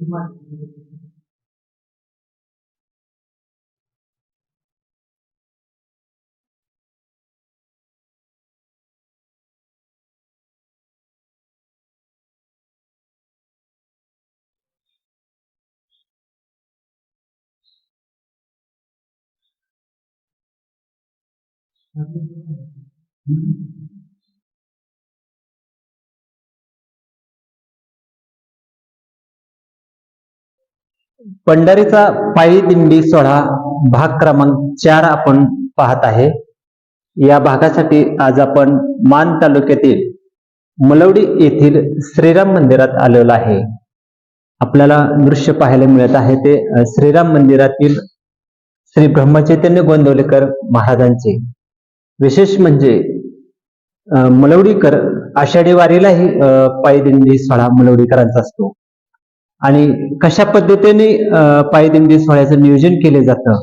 chúng mình Thank you. पंढरीचा पायी दिंडी सोहळा भाग क्रमांक चार आपण पाहत आहे. या भागासाठी आज आपण मान तालुक्यातील मलवडी येथील श्रीराम मंदिरात आलेलो आहे. आपल्याला दृश्य पाहायला मिळत आहे ते श्रीराम मंदिरातील श्री ब्रह्मचैतन्य गोंदवलेकर महाराजांचे. विशेष म्हणजे मलवडीकर आषाढी वारीलाही पायदिंडी सोळा सोहळा मलवडीकरांचा असतो. आणि कशा पद्धतीने अ, पायदिंडी सोहळ्याचं नियोजन केले जातं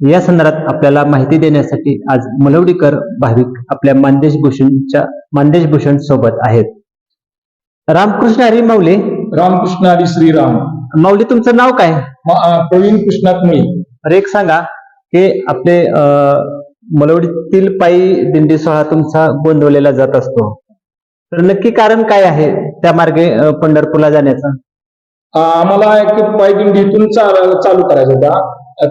या संदर्भात आपल्याला माहिती देण्यासाठी आज मलवडीकर भाविक आपल्या मानदेश भूषणच्या मानदेश भूषण सोबत आहेत. रामकृष्ण हरी माऊली. रामकृष्ण हरी श्रीराम. माऊली तुमचं नाव काय? म- प्रवीण कृष्णात मुळे तर एक सांगा की आपले मलवडीतील पायी दिंडी सोहळा तुमचा गोंदवलेला जात असतो. तर नक्की कारण काय आहे त्या मार्गे पंढरपूरला जाण्याचं? आम्हाला एक पायदिंडी इथून चालू करायचा होता.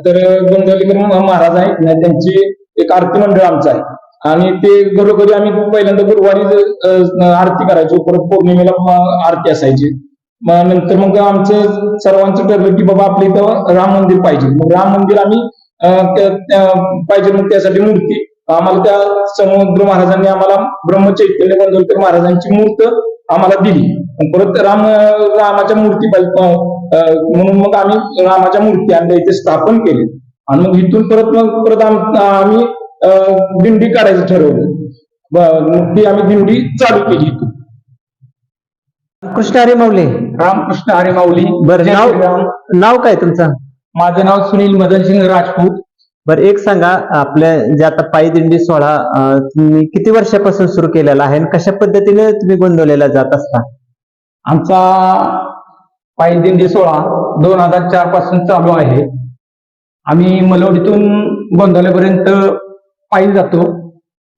तर गोंदवलेकर महाराज आहेत. ना त्यांची एक आरती मंडळ आमचं आहे. आणि ते घरोघरी आम्ही पहिल्यांदा गुरुवारी आरती करायचो. परत पौर्णिमेला आरती असायची. मग नंतर मग आमचं सर्वांचं ठरलं की बाबा आपल्या इथं राम मंदिर पाहिजे. मग राम मंदिर आम्ही पाहिजे मग त्यासाठी मूर्ती. आम्हाला त्या समुद्र महाराजांनी आम्हाला ब्रह्मचैतन्य गोंदवलकर महाराजांची मूर्त आम्हाला दिली. परत राम रामाच्या मूर्ती म्हणून मग आम्ही रामाच्या मूर्ती आणल्या इथे स्थापन केली. आणि मग इथून परत मग परत आम- आम्ही दिंडी काढायचं ठरवलं. ती आम्ही दिंडी चालू केली इथून. कृष्ण हरी माऊली. रामकृष्ण हरी माऊली. बरं नाव. नाव काय तुमचं? माझं नाव सुनील मदनसिंग राजपूत. बरं एक सांगा आपल्या जे आता पायी दिंडी सोहळा तुम्ही किती वर्षापासून सुरू केलेला आहे आणि कशा पद्धतीने तुम्ही गोंदवलेला जात असता? आमचा पायी दिंडी सोहळा दोन हजार चारपासून चालू आहे. आम्ही मलवडीतून गोंदवलेपर्यंत पायी जातो.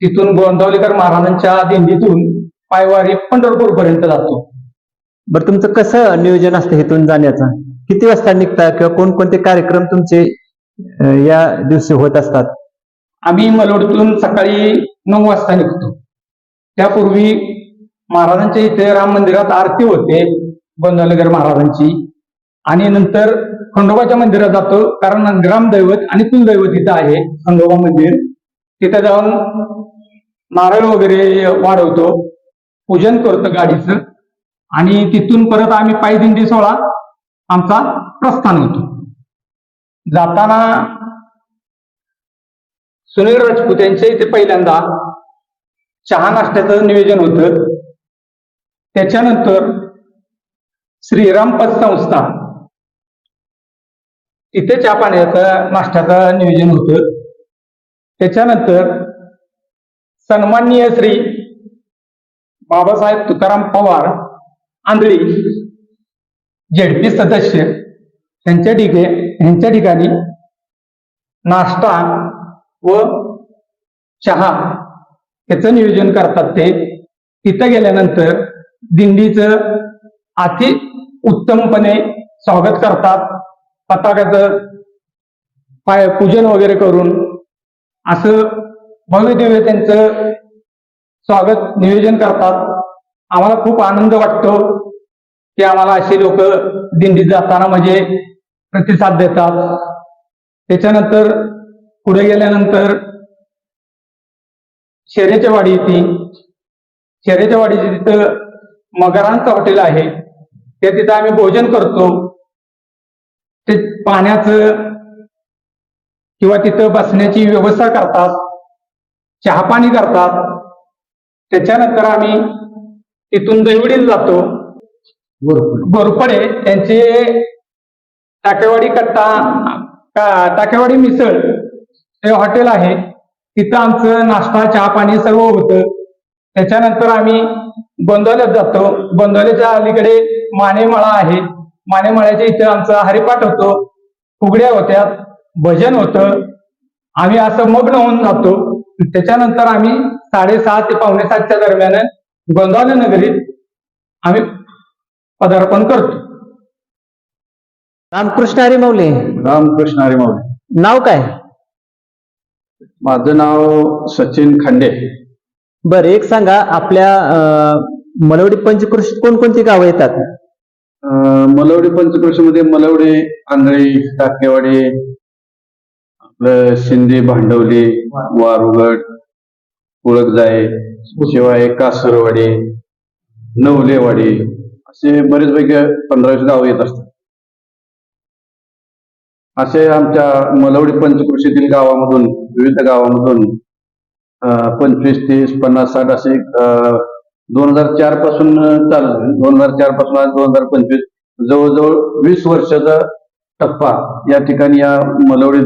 तिथून गोंदवलेकर महाराजांच्या दिंडीतून पायवारी पंढरपूर पर्यंत जातो. बरं तुमचं कसं नियोजन असतं इथून जाण्याचं? किती वाजता निघता किंवा कोणकोणते कार्यक्रम तुमचे या दिवशी होत असतात? आम्ही मलवडीतून सकाळी नऊ वाजता निघतो. त्यापूर्वी महाराजांच्या इथे राम मंदिरात आरती होते बंधनगर महाराजांची. आणि नंतर खंडोबाच्या मंदिरात जातो कारण ग्रामदैवत आणि कुलदैवत इथं आहे खंडोबा मंदिर. तिथे जाऊन नारळ वगैरे वाढवतो पूजन करतो गाडीचं. आणि तिथून परत आम्ही पायदिंडी सोहळा आमचा प्रस्थान होतो. जाताना सुनील राजपूत यांच्या इथे पहिल्यांदा चहा नाश्त्याचं नियोजन होतं. त्याच्यानंतर श्रीराम संस्था. तिथे चहा पाण्याचा नाश्त्याचं नियोजन होतं. त्याच्यानंतर सन्माननीय श्री बाबासाहेब तुकाराम पवार आंधळी झेडपी सदस्य यांच्या ठिके यांच्या ठिकाणी नाश्ता व चहा याचं नियोजन करतात ते. तिथं गेल्यानंतर दिंडीचं अति उत्तमपणे स्वागत करतात. पताकाचं पाय पूजन वगैरे करून असं भव्य दिव्य त्यांचं स्वागत नियोजन करतात. आम्हाला खूप आनंद वाटतो की आम्हाला असे लोक दिंडीत जाताना म्हणजे प्रतिसाद देतात. त्याच्यानंतर पुढे गेल्यानंतर शेरेच्या वाडी येते. शेरेच्या वाडीचे तिथं मगरांचं हॉटेल आहे. ते तिथं आम्ही भोजन करतो. ते पाण्याचं किंवा तिथं बसण्याची व्यवस्था करतात. चहा पाणी करतात. त्याच्यानंतर आम्ही तिथून दैवडीला जातो. गोरपडे त्यांचे टाकेवाडी कट्टा टाकेवाडी मिसळ हे हॉटेल आहे. तिथं आमचं नाश्ता चहा पाणी सर्व होतं. त्याच्यानंतर आम्ही गोंदवल्यात जातो. गोंदवल्याच्या अलीकडे मानेमळा आहे. मानेमाळ्याच्या इथं आमचा हरिपाठ होतो. फुगड्या होत्या. भजन होतं. आम्ही असं मग्न होऊन जातो. त्याच्यानंतर आम्ही साडेसहा ते पावणे सातच्या दरम्यान गोंदावले नगरीत आम्ही पदार्पण करतो. रामकृष्ण हरी माऊली रामकृष्ण हरी माऊली नाव काय? माझं नाव सचिन खांडे. बर एक सांगा आपल्या मलवडी पंचकृषीत कोणकोणती गावं येतात? मलवडी पंचकृषीमध्ये मलवडे आंधळी टाकेवाडी आपलं शिंदे भांडवली वारुगड कुळकजाय शिवाय कासरवाडी नवलेवाडी असे बरेच पंधराशे पंधरावीस गाव येत असतात. असे आमच्या मलवडी पंचकृषीतील गावामधून विविध गावामधून पंचवीस तीस पन्नास साठ असे दोन हजार चारपासून चालू दोन हजार चारपासून आज दोन हजार पंचवीस. जवळजवळ वीस वर्षाचा टप्पा या ठिकाणी या मलवडी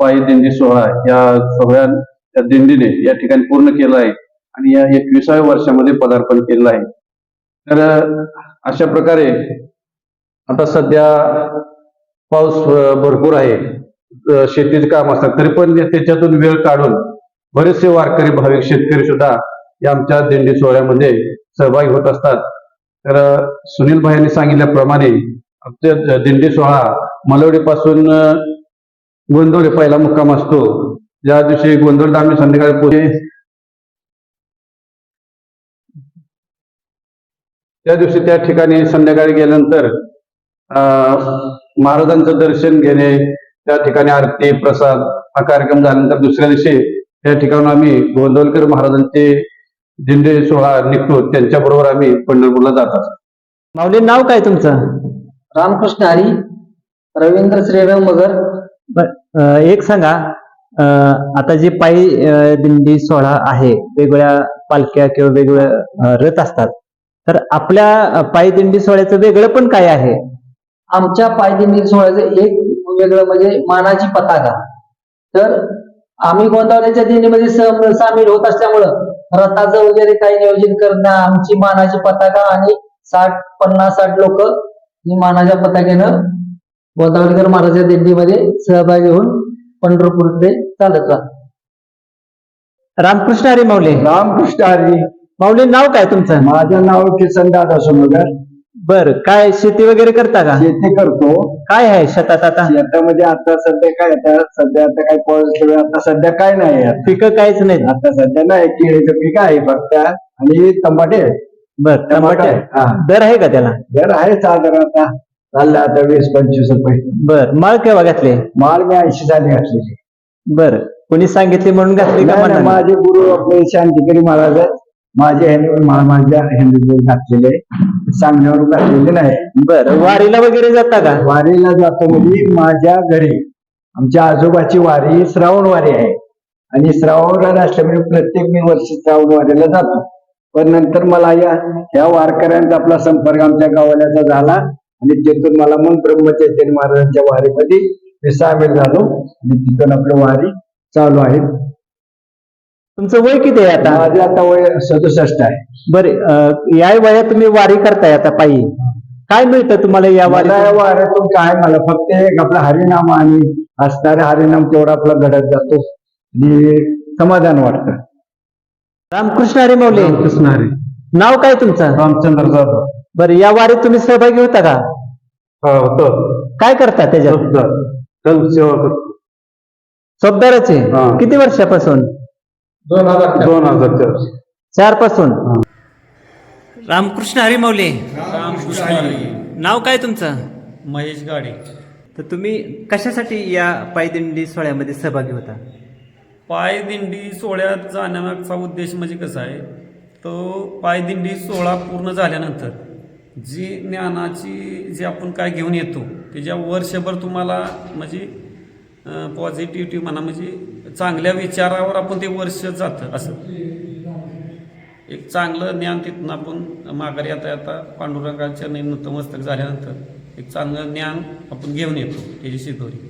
पायी दिंडी सोहळा या सोहळ्या दिंडीने या ठिकाणी पूर्ण केला आहे आणि या एकविसाव्या वर्षामध्ये पदार्पण केलं आहे. तर अशा प्रकारे आता सध्या पाऊस भरपूर आहे. शेतीचे शेतीचं काम असतात. तरी पण त्याच्यातून वेळ काढून बरेचसे वारकरी भाविक शेतकरी सुद्धा या आमच्या दिंडी सोहळ्यामध्ये सहभागी होत असतात. तर सुनील भाई यांनी सांगितल्याप्रमाणे आमच्या दिंडी सोहळा मलवडीपासून अं, पहिला मुक्काम असतो. ज्या दिवशी गोंधळ आम्ही संध्याकाळी पोहे त्या दिवशी त्या ठिकाणी संध्याकाळी गेल्यानंतर अं, महाराजांचं दर्शन घेणे त्या ठिकाणी आरती प्रसाद हा कार्यक्रम झाल्यानंतर दुसऱ्या दिवशी त्या ठिकाणी आम्ही गोंदवलकर महाराजांचे दिंडे सोहळा निघतो त्यांच्या बरोबर आम्ही पंढरपूरला जातात माऊली नाव काय तुमचं? रामकृष्ण हरी रवींद्र श्रीराम मगर. अं, एक सांगा अं, आता जी पायी अं, दिंडी सोहळा आहे वेगवेगळ्या पालख्या किंवा वेगवेगळ्या अं, रथ असतात तर आपल्या अं, पायी दिंडी सोहळ्याचं वेगळं पण काय आहे? आमच्या पायदिंडी सोहळ्याचं एक वेगळं म्हणजे मानाची पताका. तर आम्ही गोंदावल्याच्या दिंडीमध्ये सम- सामील होत असल्यामुळं रथाचं वगैरे काही नियोजन करणं आमची मानाची पताका आणि साठ पन्नास साठ लोक ही मानाच्या पताक्यानं गोंदावलीकर महाराजा दिंडीमध्ये सहभागी होऊन पंढरपूरकडे चालत राहतात रामकृष्ण हरी माऊली. रामकृष्ण हरी. माऊली नाव काय तुमचं? माझं नाव किसन दादा सोनगर बर काय शेती वगैरे करता का? शेती करतो. काय आहे शेतात आता? शेतामध्ये आता सध्या काय आता सध्या आता काय पाऊस आता सध्या काय नाही. पिकं काहीच नाही आता सध्या नाही केळीचं पीक आहे फक्त. आणि टमाटे आहे. बर टमाटे टमाटे आहे. हा. दर आहे का त्याला? दर आहे साधारण आता. चाललं आता वीस पंचवीस रुपये. बर माळ केव्हा घातले? माल मी ऐंशी साली घातलेली. बर कोणी सांगितले म्हणून घातली का नाही, नाही, मनाने? माझे गुरु आपले शांतिगिरी महाराज आहेत. माझे ह्यांनी मा- माझ्या ह्यांनी घातलेले सांगण्यावर घातलेले नाही. बर वारीला वगैरे जाता का? वारीला जातो म्हणजे माझ्या घरी. आमच्या आजोबाची वारी श्रावण वारी आहे. आणि श्रावण वारी असल्यामुळे प्रत्येक मी वर्षी श्रावण वारीला जातो. पण नंतर मला या ह्या वारकऱ्यांचा आपला संपर्क आमच्या गावाल्याचा झाला. आणि तिथून मला मग ब्रह्मचैतन्य महाराजांच्या वारीमध्ये मी सामील झालो. आणि तिथून आपलं वारी चालू आहे. तुमचं वय किती आहे आता? माझे आता वय सदुसष्ट आहे. बर या वयात तुम्ही वारी करताय आता पायी. काय मिळतं तुम्हाला या वारी मला या वाऱ्यातून काय? मला फक्त एक आपला हरिनाम आणि असणारा हरिनाम तेवढा आपला घडत जातो. आणि समाधान वाटतं. रामकृष्ण हरी माऊली. कृष्ण हरी. नाव काय तुमचं? रामचंद्र जाधव. बर या वारीत तुम्ही सहभागी होता का? हा, होतो. काय करता त्याच्यात? सेवा करतो सोबदाराचे हा. किती वर्षापासून? दोन हजार चार. दोन हजार चार चारपासून रामकृष्ण हरी. माऊली नाव काय तुमचं? महेश गाडे. तर तुम्ही कशासाठी या पायदिंडी सोहळ्यामध्ये सहभागी होता? पायदिंडी सोहळ्यात जाण्यामागचा उद्देश म्हणजे कसा आहे? तो पायदिंडी सोहळा पूर्ण झाल्यानंतर जी ज्ञानाची जी आपण काय घेऊन येतो त्याच्या वर्षभर तुम्हाला म्हणजे पॉझिटिव्हिटी म्हणा म्हणजे चांगल्या विचारावर आपण ते वर्ष जातं असं. एक चांगलं ज्ञान तिथून आपण माघारी येता येता पांडुरंगाच्या नतमस्तक झाल्यानंतर एक चांगलं ज्ञान आपण घेऊन येतो त्याची शिदोरी.